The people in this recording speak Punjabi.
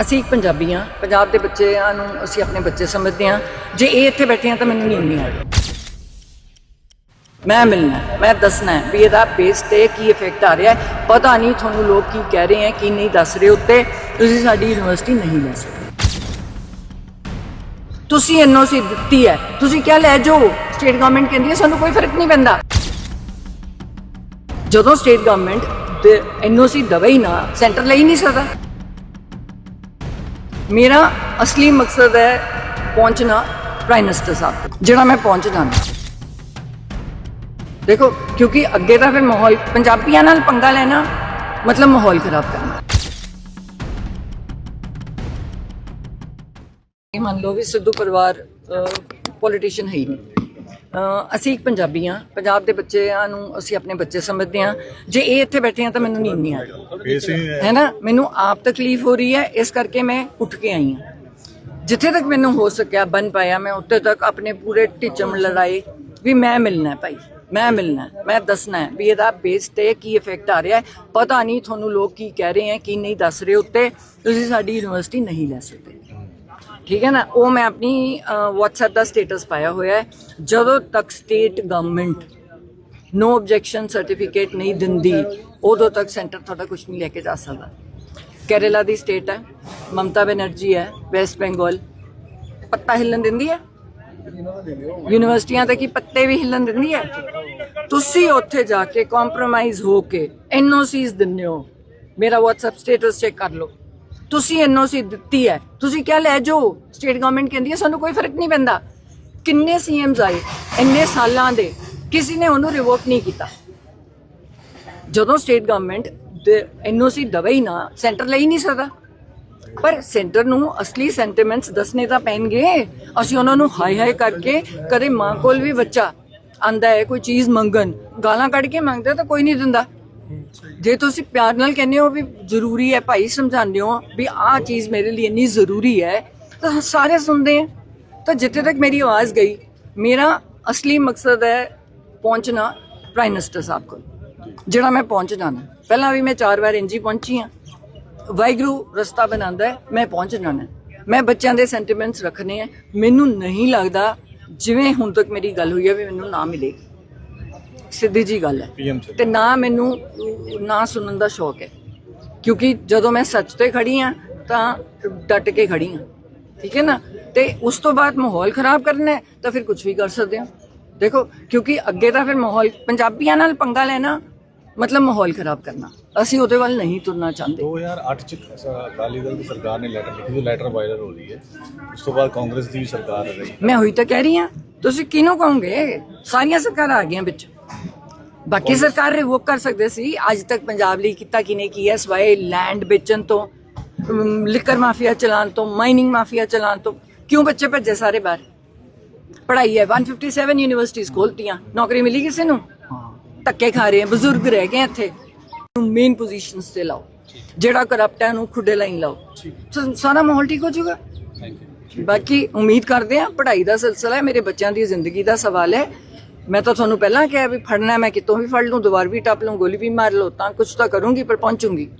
ਅਸੀਂ ਇੱਕ ਪੰਜਾਬੀ ਹਾਂ, ਪੰਜਾਬ ਦੇ ਬੱਚਿਆਂ ਨੂੰ ਅਸੀਂ ਆਪਣੇ ਬੱਚੇ ਸਮਝਦੇ ਹਾਂ। ਜੇ ਇਹ ਇੱਥੇ ਬੈਠੇ ਆ ਤਾਂ ਮੈਨੂੰ ਨੀਂਦ ਨਹੀਂ ਆ ਰਹੀ। ਮੈਂ ਮਿਲਣਾ, ਮੈਂ ਦੱਸਣਾ ਵੀ ਇਹਦਾ ਬੇਸ ਤੇ ਕੀ ਇਫੈਕਟ ਆ ਰਿਹਾ ਹੈ। ਪਤਾ ਨਹੀਂ ਤੁਹਾਨੂੰ ਲੋਕ ਕੀ ਕਹਿ ਰਹੇ ਹੈ, ਕੀ ਨਹੀਂ ਦੱਸ ਰਹੇ ਉੱਤੇ। ਤੁਸੀਂ ਸਾਡੀ ਯੂਨੀਵਰਸਿਟੀ ਨਹੀਂ ਲੈ ਸਕਦੇ। ਤੁਸੀਂ ਐਨਓਸੀ ਦਿੱਤੀ ਹੈ। ਤੁਸੀਂ ਕਿਹਾ ਲੈ ਜਾਓ ਸਟੇਟ ਗਵਰਨਮੈਂਟ ਕਹਿੰਦੀ ਹੈ, ਸਾਨੂੰ ਕੋਈ ਫ਼ਰਕ ਨਹੀਂ ਪੈਂਦਾ। ਜਦੋਂ ਸਟੇਟ ਗਵਰਨਮੈਂਟ ਦੇ ਐਨਓਸੀ ਦਵੇ ਹੀ ਨਾ ਸੈਂਟਰ ਲਈ ਨਹੀਂ ਸਕਦਾ। ਮੇਰਾ ਅਸਲੀ ਮਕਸਦ ਹੈ ਪਹੁੰਚਣਾ ਪ੍ਰਾਈਮ ਮਿਨਿਸਟਰ ਸਾਹਿਬ ਤੱਕ ਜਿਹੜਾ ਮੈਂ ਪਹੁੰਚ ਜਾਣਾ ਦੇਖੋ ਕਿਉਂਕਿ ਅੱਗੇ ਤਾਂ ਫਿਰ ਮਾਹੌਲ ਪੰਜਾਬੀਆਂ ਨਾਲ ਪੰਗਾ ਲੈਣਾ ਮਤਲਬ ਮਾਹੌਲ ਖਰਾਬ ਕਰਨਾ ਇਹ ਮੰਨ ਲਓ ਵੀ ਸਿੱਧੂ ਪਰਿਵਾਰ ਪੋਲੀਟੀਸ਼ੀਅਨ ਹੈ ਹੀ ਨਹੀਂ ਅਹ ਅਸੀਂ ਇੱਕ ਪੰਜਾਬੀ ਹਾਂ। ਪੰਜਾਬ ਦੇ ਬੱਚਿਆਂ ਨੂੰ ਅਸੀਂ ਆਪਣੇ ਬੱਚੇ ਸਮਝਦੇ ਹਾਂ। ਜੇ ਇਹ ਇੱਥੇ ਬੈਠੇ ਆ ਤਾਂ ਮੈਨੂੰ ਨੀਂਦ ਨਹੀਂ ਆ ਰਹੀ। ਹੈ ਨਾ? ਮੈਨੂੰ ਆਪ ਤਕਲੀਫ ਹੋ ਰਹੀ ਹੈ। ਇਸ ਕਰਕੇ ਮੈਂ ਉੱਠ ਕੇ ਆਈ ਹਾਂ। ਜਿੱਥੇ ਤੱਕ ਮੈਨੂੰ ਹੋ ਸਕਿਆ ਬਨ ਪਾਇਆ ਮੈਂ ਉੱਥੇ ਤੱਕ ਆਪਣੇ ਪੂਰੇ ਢਿੱਚਮ ਲੜਾਏ ਵੀ ਮੈਂ ਮਿਲਣਾ ਭਾਈ। ਮੈਂ ਮਿਲਣਾ ਮੈਂ ਦੱਸਣਾ ਵੀ ਇਹਦਾ ਬੇਸ ਤੇ ਕੀ ਇਫੈਕਟ ਆ ਰਿਹਾ ਹੈ। ਪਤਾ ਨਹੀਂ ਤੁਹਾਨੂੰ ਲੋਕ ਕੀ ਕਹਿ ਰਹੇ ਹੈ ਕੀ ਨਹੀਂ ਦੱਸ ਰਹੇ ਉੱਤੇ। ਤੁਸੀਂ ਸਾਡੀ ਯੂਨੀਵਰਸਿਟੀ ਨਹੀਂ ਲੈ ਸਕਦੇ। ਠੀਕ ਹੈ ਨਾ? ਉਹ ਮੈਂ ਆਪਣੀ WhatsApp ਦਾ ਸਟੇਟਸ ਪਾਇਆ ਹੋਇਆ ਹੈ। ਜਦੋਂ ਤੱਕ state government no objection certificate ਨਹੀਂ ਦਿੰਦੀ, ਉਦੋਂ ਤੱਕ ਸੈਂਟਰ ਤੁਹਾਡਾ ਕੁਝ ਨਹੀਂ ਲੈ ਕੇ ਜਾ ਸਕਦਾ। ਕੇਰਲਾ ਦੀ ਸਟੇਟ ਹੈ, ਮਮਤਾ ਬੈਨਰਜੀ ਹੈ ਵੈਸਟ ਬੰਗਾਲ ਪੱਤਾ ਹਿੱਲਣ ਦਿੰਦੀ ਹੈ? ਯੂਨੀਵਰਸਿਟੀਆਂ ਤੇ ਕੀ ਪੱਤੇ ਵੀ ਹਿੱਲਣ ਦਿੰਦੀ ਹੈ? ਤੁਸੀਂ ਉੱਥੇ ਜਾ ਕੇ ਕੰਪਰੋਮਾਈਜ਼ ਹੋ ਕੇ ਐਨਓਸੀਸ ਦਿੰਦੇ ਹੋ। ਮੇਰਾ WhatsApp ਸਟੇਟਸ ਚੈੱਕ ਕਰ ਲਓ। ਤੁਸੀਂ ਐਨਓਸੀ ਦਿੱਤੀ ਹੈ। ਤੁਸੀਂ ਕਿਹਾ, ਲੈ ਜਾਓ ਸਟੇਟ ਗਵਰਨਮੈਂਟ ਕਹਿੰਦੀ ਹੈ, ਸਾਨੂੰ ਕੋਈ ਫ਼ਰਕ ਨਹੀਂ ਪੈਂਦਾ। ਕਿੰਨੇ ਸੀਐਮਸ ਆਏ, ਇੰਨੇ ਸਾਲਾਂ ਦੇ, ਕਿਸੇ ਨੇ ਉਹਨੂੰ ਰਿਵੋਕ ਨਹੀਂ ਕੀਤਾ। ਜਦੋਂ ਸਟੇਟ ਗਵਰਨਮੈਂਟ ਦੇ ਐਨਓਸੀ ਦਵੇ ਹੀ ਨਾ ਸੈਂਟਰ ਲਈ ਨਹੀਂ ਸਕਦਾ। ਪਰ ਸੈਂਟਰ ਨੂੰ ਅਸਲੀ ਸੈਂਟੀਮੈਂਟਸ ਦੱਸਣੇ ਤਾਂ ਪੈਣਗੇ। ਅਸੀਂ ਉਹਨਾਂ ਨੂੰ ਹਾਈ ਹਾਈ ਕਰਕੇ ਕਦੇ ਮਾਂ ਕੋਲ ਵੀ ਬੱਚਾ ਆਂਦਾ ਹੈ, ਕੋਈ ਚੀਜ਼ ਮੰਗਣ, ਗਾਲਾਂ ਕੱਢ ਕੇ ਮੰਗਦਾ ਤਾਂ ਕੋਈ ਨਹੀਂ ਦਿੰਦਾ। ਜੇ ਤੁਸੀਂ ਪਿਆਰ ਨਾਲ ਕਹਿੰਦੇ ਹੋ ਵੀ ਜ਼ਰੂਰੀ ਹੈ ਭਾਈ, ਸਮਝਾਉਂਦੇ ਹੋ ਵੀ ਆਹ ਚੀਜ਼ ਮੇਰੇ ਲਈ ਇੰਨੀ ਜ਼ਰੂਰੀ ਹੈ, ਤਾਂ ਸਾਰੇ ਸੁਣਦੇ ਆ। ਤਾਂ ਜਿੱਥੇ ਤੱਕ ਮੇਰੀ ਆਵਾਜ਼ ਗਈ, ਮੇਰਾ ਅਸਲੀ ਮਕਸਦ ਹੈ ਪਹੁੰਚਣਾ ਪ੍ਰਾਈਮ ਮਿਨਿਸਟਰ ਸਾਹਿਬ ਕੋਲ, ਜਿਹੜਾ ਮੈਂ ਪਹੁੰਚ ਜਾਣਾ। ਪਹਿਲਾਂ ਵੀ ਮੈਂ ਚਾਰ ਵਾਰ ਇੰਜੀ ਪਹੁੰਚੀ ਹਾਂ। ਵਾਹਿਗੁਰੂ ਰਸਤਾ ਬਣਾਉਂਦਾ ਹੈ, ਮੈਂ ਪਹੁੰਚ ਜਾਣਾ। ਮੈਂ ਬੱਚਿਆਂ ਦੇ ਸੈਂਟੀਮੈਂਟਸ ਰੱਖਣੇ ਆ। ਮੈਨੂੰ ਨਹੀਂ ਲੱਗਦਾ ਜਿਵੇਂ ਹੁਣ ਤੱਕ ਮੇਰੀ ਗੱਲ ਹੋਈ ਹੈ ਵੀ ਮੈਨੂੰ ਨਾ ਮਿਲੇਗੀ। ਸਿੱਧੀ ਜੀ ਗੱਲ ਹੈ। ਤੇ ਨਾ ਮੈਨੂੰ ਨਾ ਸੁਣਨ ਦਾ ਸ਼ੌਕ ਹੈ। ਕਿਉਂਕਿ ਜਦੋਂ ਮੈਂ ਸੱਚ ਤੇ ਖੜੀ ਆ ਤਾਂ ਡਟ ਕੇ ਖੜੀ ਆ ਠੀਕ ਹੈ ਨਾ? ਤੇ ਉਸ ਤੋਂ ਬਾਅਦ ਮਾਹੌਲ ਖਰਾਬ ਕਰਨਾ ਤਾਂ ਫਿਰ ਕੁਝ ਵੀ ਕਰ ਸਕਦੇ ਹਾਂ। ਦੇਖੋ ਕਿਉਂਕਿ ਅੱਗੇ ਤਾਂ ਫਿਰ ਮਾਹੌਲ ਪੰਜਾਬੀਆਂ ਨਾਲ ਪੰਗਾ ਲੈਣਾ ਮਤਲਬ ਮਾਹੌਲ ਖਰਾਬ ਕਰਨਾ। ਅਸੀਂ ਉਹਦੇ ਵੱਲ ਨਹੀਂ ਤੁਰਨਾ ਚਾਹੁੰਦੇ। 2008 ਚ ਅਕਾਲੀ ਦਲ ਦੀ ਸਰਕਾਰ ਨੇ ਲੈਟਰ ਲਿਖੀ ਜੋ ਲੈਟਰ ਵਾਇਰਲ ਹੋ ਰਹੀ ਹੈ। ਉਸ ਤੋਂ ਬਾਅਦ ਕਾਂਗਰਸ ਦੀ ਵੀ ਸਰਕਾਰ ਆ ਰਹੀ ਮੈਂ ਹੋਈ ਤਾਂ ਕਹਿ ਰਹੀ ਹਾਂ। ਤੁਸੀਂ ਕਿਹਨੂੰ ਕਹੋਗੇ? ਸਾਰੀਆਂ ਸਰਕਾਰਾਂ ਆ ਗਈਆਂ ਵਿੱਚ। ਬਾਕੀ ਸਰਕਾਰ ਰਿਵੋਕ ਕਰ ਸਕਦੇ ਸੀ। ਅੱਜ ਤੱਕ ਪੰਜਾਬ ਲਈ ਕੀਤਾ ਕਿ ਨਹੀਂ ਕੀਤਾ ਸਵਾਏ ਲੈਂਡ ਵੇਚਣ ਤੋਂ ਲਿਕਰ ਮਾਫੀਆ ਚਲਾਨ ਤੋਂ ਮਾਈਨਿੰਗ ਮਾਫੀਆ ਚਲਾਨ ਤੋਂ। ਕਿਉਂ ਬੱਚੇ ਭੱਜੇ ਸਾਰੇ ਬਾਹਰ? ਪੜ੍ਹਾਈ ਹੈ। 157 ਯੂਨੀਵਰਸਿਟੀਆਂ ਖੋਲਤੀਆਂ। ਨੌਕਰੀ ਮਿਲੀ ਕਿਸੇ ਨੂੰ? ਧੱਕੇ ਖਾ ਰਹੇ ਬਜ਼ੁਰਗ ਰਹਿ ਗਏ ਇੱਥੇ। ਮੇਨ ਪੋਜੀਸ਼ਨਸ ਤੇ ਲਾਓ। ਜਿਹੜਾ ਕਰਪਟ ਹੈ ਉਹਨੂੰ ਖੁੱਡੇ ਲਾਈਨ ਲਾਓ। ਸਾਰਾ ਮਾਹੌਲ ਠੀਕ ਹੋ ਜਾਊਗਾ? ਥੈਂਕ ਯੂ ਬਾਕੀ ਉਮੀਦ ਕਰਦੇ ਆ ਪੜ੍ਹਾਈ ਦਾ ਸਿਲਸਿਲਾ ਹੈ। ਮੇਰੇ ਬੱਚਿਆਂ ਦੀ ਜ਼ਿੰਦਗੀ ਦਾ ਸਵਾਲ ਹੈ। ਮੈਂ ਤਾਂ ਤੁਹਾਨੂੰ ਪਹਿਲਾਂ ਕਿਹਾ ਵੀ ਫੜਨਾ ਮੈਂ ਕਿਤੋਂ ਵੀ ਫੜ ਲੂੰ, ਦੁਬਾਰ ਵੀ ਟੱਪ ਲੂੰ, ਗੋਲੀ ਵੀ ਮਾਰ ਲਓ, ਤਾਂ ਕੁਝ ਤਾਂ ਕਰੂੰਗੀ, ਪਰ ਪਹੁੰਚੂੰਗੀ।